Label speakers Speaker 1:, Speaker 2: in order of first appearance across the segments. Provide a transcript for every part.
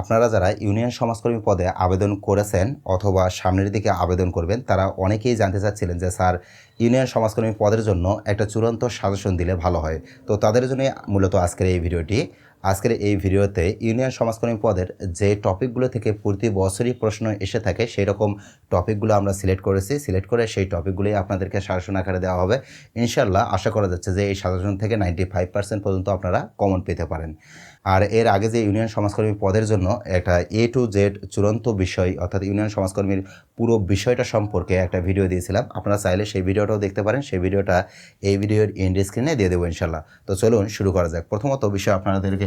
Speaker 1: আপনারা যারা ইউনিয়ন সমাজকর্মী পদে আবেদন করেছেন অথবা সামনের দিকে আবেদন করবেন, তারা অনেকেই জানতে চাচ্ছিলেন যে, স্যার, ইউনিয়ন সমাজকর্মী পদের জন্য একটা চূড়ান্ত সাজেশন দিলে ভালো হয়। তো তাদের জন্য মূলত আজকের এই ভিডিওটি। আজকের এই ভিডিওতে ইউনিয়ন সমাজকর্মী পদের যে টপিকগুলো থেকে প্রতি বছরই প্রশ্ন এসে থাকে সেই রকম টপিকগুলো আমরা সিলেক্ট করেছি। সিলেক্ট করে সেই টপিকগুলোই আপনাদেরকে সাজেশন আকারে দেওয়া হবে। ইনশাল্লাহ আশা করা যাচ্ছে যে এই সাজেশন থেকে নাইনটি ফাইভ পার্সেন্ট পর্যন্ত আপনারা কমন পেতে পারেন। আর এর আগে যে ইউনিয়ন সমাজকর্মী পদের জন্য একটা এ টু জেড চূড়ান্ত বিষয়, অর্থাৎ ইউনিয়ন সমাজকর্মীর পুরো বিষয়টা সম্পর্কে একটা ভিডিও দিয়েছিলাম। আপনারা চাইলে সেই ভিডিওটাও দেখতে পারেন। সেই ভিডিওটা এই ভিডিওর এন্ড স্ক্রিনে দিয়ে দেবো ইনশাল্লাহ তো চলুন শুরু করা যাক। প্রথমত বিষয় আপনাদেরকে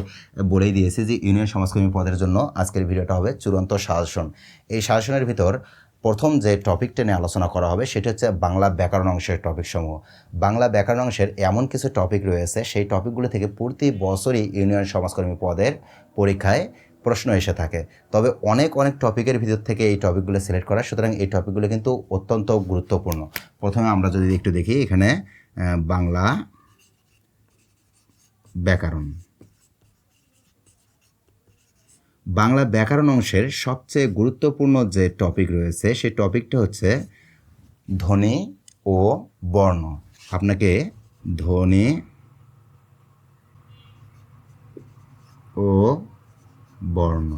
Speaker 1: বলেই দিয়েছি যে ইউনিয়ন সমাজকর্মী পদের জন্য আজকের ভিডিওটা হবে চূড়ান্ত শাসন। এই শাসনের ভিতর প্রথম যে টপিকটা নিয়ে আলোচনা করা হবে, সেটা হচ্ছে বাংলা ব্যাকরণ অংশের টপিক সমূহ। বাংলা ব্যাকরণ অংশের এমন কিছু টপিক রয়েছে, সেই টপিকগুলো থেকে প্রতি বছরই ইউনিয়ন সমাজকর্মী পদের পরীক্ষায় প্রশ্ন এসে থাকে। তবে অনেক অনেক টপিকের ভিতর থেকে এই টপিকগুলো সিলেক্ট করা, সুতরাং এই টপিকগুলো কিন্তু অত্যন্ত গুরুত্বপূর্ণ। প্রথমে আমরা যদি একটু দেখি, এখানে বাংলা ব্যাকরণ। বাংলা ব্যাকরণ অংশের সবচেয়ে গুরুত্বপূর্ণ যে টপিক রয়েছে, সেই টপিকটা হচ্ছে ধ্বনি ও বর্ণ। আপনাকে ধ্বনি ও বর্ণ।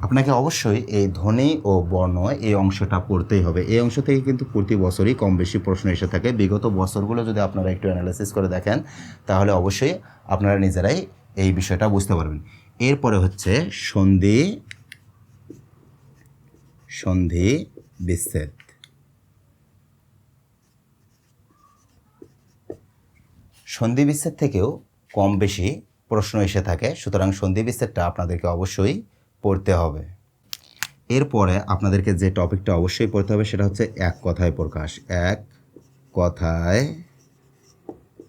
Speaker 1: আপনাকে অবশ্যই এই ধ্বনি ও বর্ণ এই অংশটা পড়তেই হবে। এই অংশ থেকে কিন্তু প্রতি বছরই কম বেশি প্রশ্ন এসে থাকে। বিগত বছরগুলো যদি আপনারা একটু অ্যানালাইসিস করে দেখেন, তাহলে অবশ্যই আপনারা নিজেরাই এই বিষয়টা বুঝতে পারবেন। এরপরে হচ্ছে সন্ধি সন্ধি বিচ্ছেদ সন্ধি বিচ্ছেদ থেকেও কম বেশি প্রশ্ন এসে থাকে, সুতরাং সন্ধি বিচ্ছেদটা আপনাদেরকে অবশ্যই পড়তে হবে। এরপরে আপনাদেরকে যে টপিকটা অবশ্যই পড়তে হবে সেটা হচ্ছে এক কথায় প্রকাশ। এক কথায়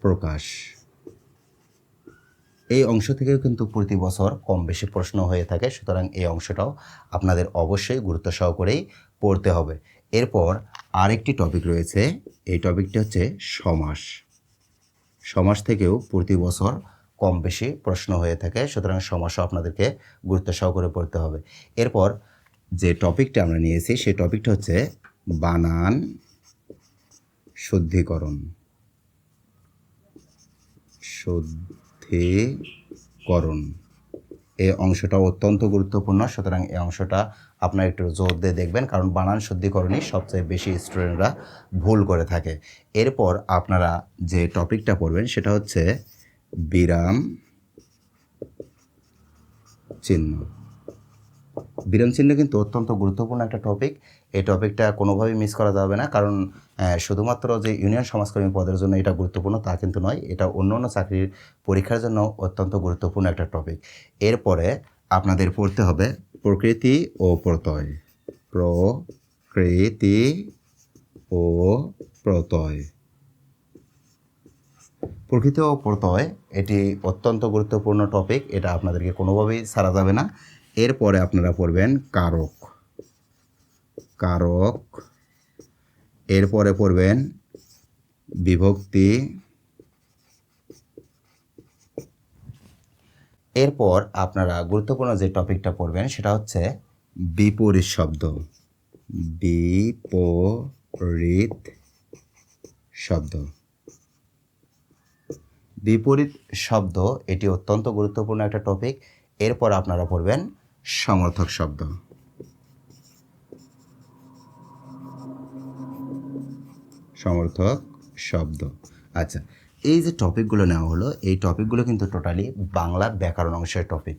Speaker 1: প্রকাশ। এই অংশ থেকেও কিন্তু প্রতি বছর কম বেশি প্রশ্ন হয়ে থাকে, সুতরাং এই অংশটাও আপনাদের অবশ্যই গুরুত্ব সহকারেই পড়তে হবে। এরপর আরেকটি টপিক রয়েছে, এই টপিকটি হচ্ছে সমাস। সমাস থেকেও প্রতি বছর কম বেশি প্রশ্ন হয়ে থাকে, সুতরাং সমাসও আপনাদেরকে গুরুত্ব সহকারে পড়তে হবে। এরপর যে টপিকটা আমরা নিয়েছি, সেই টপিকটা হচ্ছে বানান শুদ্ধিকরণ। শুদ্ধিকরণ এই অংশটা অত্যন্ত গুরুত্বপূর্ণ, সুতরাং এই অংশটা আপনার একটু জোর দিয়ে দেখবেন, কারণ বানান শুদ্ধিকরণই সবচেয়ে বেশি স্টুডেন্টরা ভুল করে থাকে। এরপর আপনারা যে টপিকটা পড়বেন, সেটা হচ্ছে বিরাম চিহ্ন। বিরাম চিহ্ন কিন্তু অত্যন্ত গুরুত্বপূর্ণ একটা টপিক এই টপিকটা কোনোভাবেই মিস করা যাবে না। কারণ শুধুমাত্র যে ইউনিয়ন সমাজকর্মী পদের জন্য এটা গুরুত্বপূর্ণ তা কিন্তু নয়, এটা অন্য অন্য চাকরির পরীক্ষার জন্য অত্যন্ত গুরুত্বপূর্ণ একটা টপিক এরপরে আপনাদের পড়তে হবে প্রকৃতি ও প্রত্যয়। প্রকৃতি ও প্রত্যয়। প্রকৃতি ও প্রত্যয়, এটি অত্যন্ত গুরুত্বপূর্ণ টপিক এটা আপনাদেরকে কোনোভাবেই ছাড়া যাবে না। এরপরে আপনারা পড়বেন কারক। কারক। এরপরে পড়বেন বিভক্তি। এরপর আপনারা গুরুত্বপূর্ণ যে টপিকটা পড়বেন সেটা হচ্ছে বিপরীত শব্দ। বিপরীত শব্দ। বিপরীত শব্দ, এটি অত্যন্ত গুরুত্বপূর্ণ একটা টপিক। এরপর আপনারা পড়বেন সমর্থক শব্দ। সমর্থক শব্দ। আচ্ছা এই যে টপিকগুলো নেওয়া হলো, এই টপিকগুলো কিন্তু টোটালি বাংলা ব্যাকরণ অংশের টপিক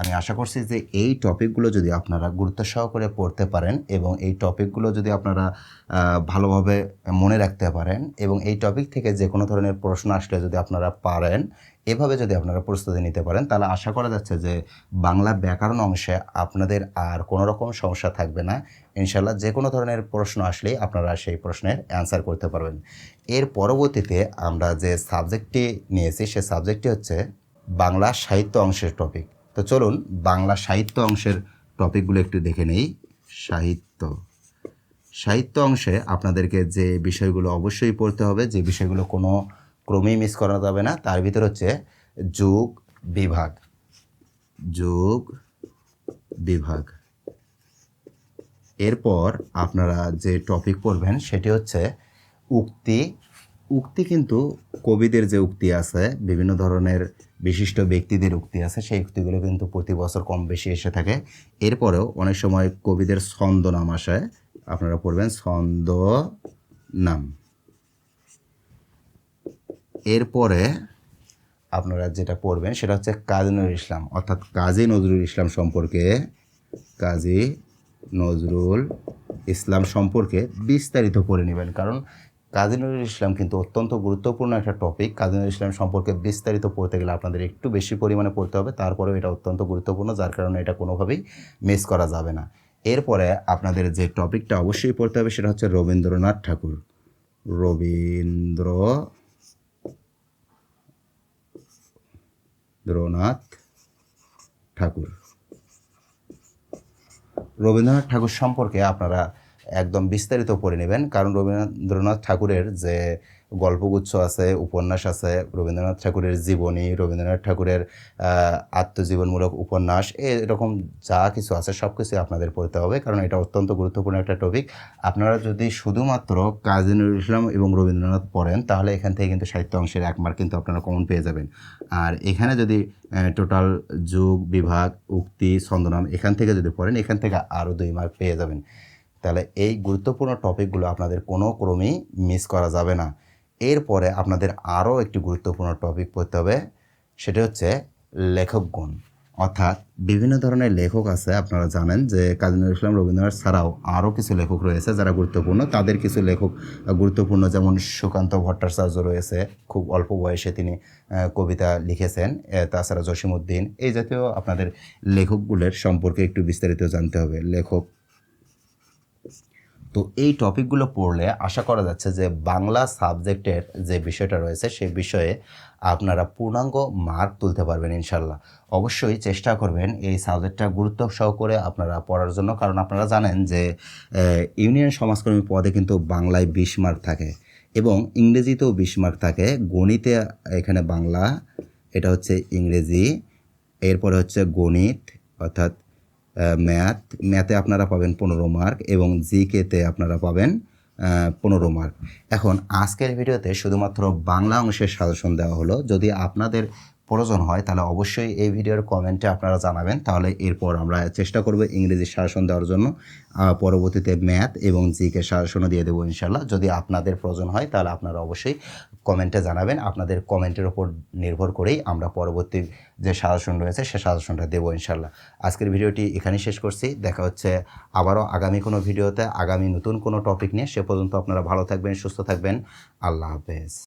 Speaker 1: আমি আশা করছি যে এই টপিকগুলো যদি আপনারা গুরুত্ব সহকারে পড়তে পারেন এবং এই টপিকগুলো যদি আপনারা ভালোভাবে মনে রাখতে পারেন এবং এই টপিক থেকে যে কোনো ধরনের প্রশ্ন আসলে যদি আপনারা পারেন, এভাবে যদি আপনারা প্রস্তুতি নিতে পারেন, তাহলে আশা করা যাচ্ছে যে বাংলা ব্যাকরণ অংশে আপনাদের আর কোনো রকম সমস্যা থাকবে না। ইনশাল্লাহ যে কোনো ধরনের প্রশ্ন আসলেই আপনারা সেই প্রশ্নের অ্যান্সার করতে পারবেন। এর পরবর্তীতে আমরা যে সাবজেক্টটি নিয়েছি, সে সাবজেক্টটি হচ্ছে বাংলা সাহিত্য অংশের টপিক। তো চলুন বাংলা সাহিত্য অংশের টপিকগুলো একটু দেখে নেই। সাহিত্য। সাহিত্য অংশে আপনাদেরকে যে বিষয়গুলো অবশ্যই পড়তে হবে, যে বিষয়গুলো কোনো ক্রমেই মিস করা যাবে না, তার ভিতর হচ্ছে যুগ বিভাগ। যুগ বিভাগ। এরপর আপনারা যে টপিক পড়বেন, সেটি হচ্ছে উক্তি উক্তি কিন্তু কবিদের যে উক্তি আছে, বিভিন্ন ধরনের বিশিষ্ট ব্যক্তিদের উক্তি আছে, সেই উক্তিগুলো কিন্তু প্রতি বছর কম বেশি এসে থাকে। এরপরেও অনেক সময় কবিদের ছন্দ নাম আসে। আপনারা পড়বেন ছন্দ নাম এরপরে আপনারা যেটা পড়বেন, সেটা হচ্ছে কাজী নজরুল ইসলাম, অর্থাৎ কাজী নজরুল ইসলাম সম্পর্কে, কাজী নজরুল ইসলাম সম্পর্কে বিস্তারিত করে নেবেন। কারণ কাজী নজরুল ইসলাম কিন্তু অত্যন্ত গুরুত্বপূর্ণ একটা টপিক কাজী নজরুল ইসলাম সম্পর্কে বিস্তারিত পড়তে গেলে আপনাদের একটু বেশি পরিমাণে পড়তে হবে। তারপরেও এটা অত্যন্ত গুরুত্বপূর্ণ, যার কারণে এটা কোনোভাবেই মিস করা যাবে না। এরপরে আপনাদের যে টপিকটা অবশ্যই পড়তে হবে সেটা হচ্ছে রবীন্দ্রনাথ ঠাকুর। রবীন্দ্র রবীন্দ্রনাথ ঠাকুর। রবীন্দ্রনাথ ঠাকুর সম্পর্কে আপনারা একদম বিস্তারিত পড়ে নেবেন। কারণ রবীন্দ্রনাথ ঠাকুরের যে গল্পগুচ্ছ আছে, উপন্যাস আছে, রবীন্দ্রনাথ ঠাকুরের জীবনী, রবীন্দ্রনাথ ঠাকুরের আত্মজীবনমূলক উপন্যাস, এরকম যা কিছু আছে সব কিছু আপনাদের পড়তে হবে। কারণ এটা অত্যন্ত গুরুত্বপূর্ণ একটা টপিক আপনারা যদি শুধুমাত্র কাজী নজরুল ইসলাম এবং রবীন্দ্রনাথ পড়েন, তাহলে এখান থেকে কিন্তু সাহিত্য অংশের এক মার্ক কিন্তু আপনারা কমন পেয়ে যাবেন। আর এখানে যদি টোটাল যুগ, বিভাগ, উক্তি, ছন্দনাম এখান থেকে যদি পড়েন, এখান থেকে আরও দুই মার্ক পেয়ে যাবেন। তাহলে এই গুরুত্বপূর্ণ টপিকগুলো আপনাদের কোনো ক্রমেই মিস করা যাবে না। এরপরে আপনাদের আরও একটি গুরুত্বপূর্ণ টপিক পড়তে হবে, সেটা হচ্ছে লেখকগণ। অর্থাৎ বিভিন্ন ধরনের লেখক আছে, আপনারা জানেন যে কাজী নজরুল ইসলাম রবীন্দ্রনাথ ছাড়াও আরও কিছু লেখক রয়েছে যারা গুরুত্বপূর্ণ। তাদের কিছু লেখক গুরুত্বপূর্ণ যেমন সুকান্ত ভট্টাচার্য রয়েছে, খুব অল্প বয়সে তিনি কবিতা লিখেছেন তাছাড়া জসিমউদ্দিন। এই জাতীয় আপনাদের লেখকগুলোর সম্পর্কে একটু বিস্তারিত জানতে হবে। লেখক তো এই টপিকগুলো পড়লে আশা করা যাচ্ছে যে বাংলা সাবজেক্টের যে বিষয়টা রয়েছে সেই বিষয়ে আপনারা পূর্ণাঙ্গ মার্ক তুলতে পারবেন ইনশাল্লাহ। অবশ্যই চেষ্টা করবেন এই সাবজেক্টটা গুরুত্ব সহকারে আপনারা পড়ার জন্য, কারণ আপনারা জানেন যে ইউনিয়ন সমাজকর্মী পদে কিন্তু বাংলায় বিশ মার্ক থাকে এবং ইংরেজিতেও বিশ মার্ক থাকে। গণিতে এখানে বাংলা, এটা হচ্ছে ইংরেজি, এরপরে হচ্ছে গণিত, অর্থাৎ ম্যাথ, ম্যাথে আপনারা পাবেন পনেরো মার্ক এবং জিকেতে আপনারা পাবেন পনেরো মার্ক। এখন আজকের ভিডিওতে শুধুমাত্র বাংলা অংশের সাজেশন দেওয়া হলো। যদি আপনাদের প্রয়োজন হয়, তাহলে অবশ্যই এই ভিডিওর কমেন্টে আপনারা জানাবেন। তাহলে এরপর আমরা চেষ্টা করব ইংরেজি সাজেশন দেওয়ার জন্য। পরবর্তীতে ম্যাথ এবং জিকে সাজেশনও দিয়ে দেবো ইনশাল্লাহ। যদি আপনাদের প্রয়োজন হয়, তাহলে আপনারা অবশ্যই কমেন্টে জানাবেন। আপনাদের কমেন্টের ওপর নির্ভর করেই আমরা পরবর্তী যে সাজেশন রয়েছে, সে সাজেশনটা দেবো ইনশাল্লাহ। আজকের ভিডিওটি এখানেই শেষ করছি। দেখা হচ্ছে আবারও আগামী কোনো ভিডিওতে, আগামী নতুন কোনো টপিক নিয়ে। সে পর্যন্ত আপনারা ভালো থাকবেন, সুস্থ থাকবেন। আল্লাহ হাফেজ।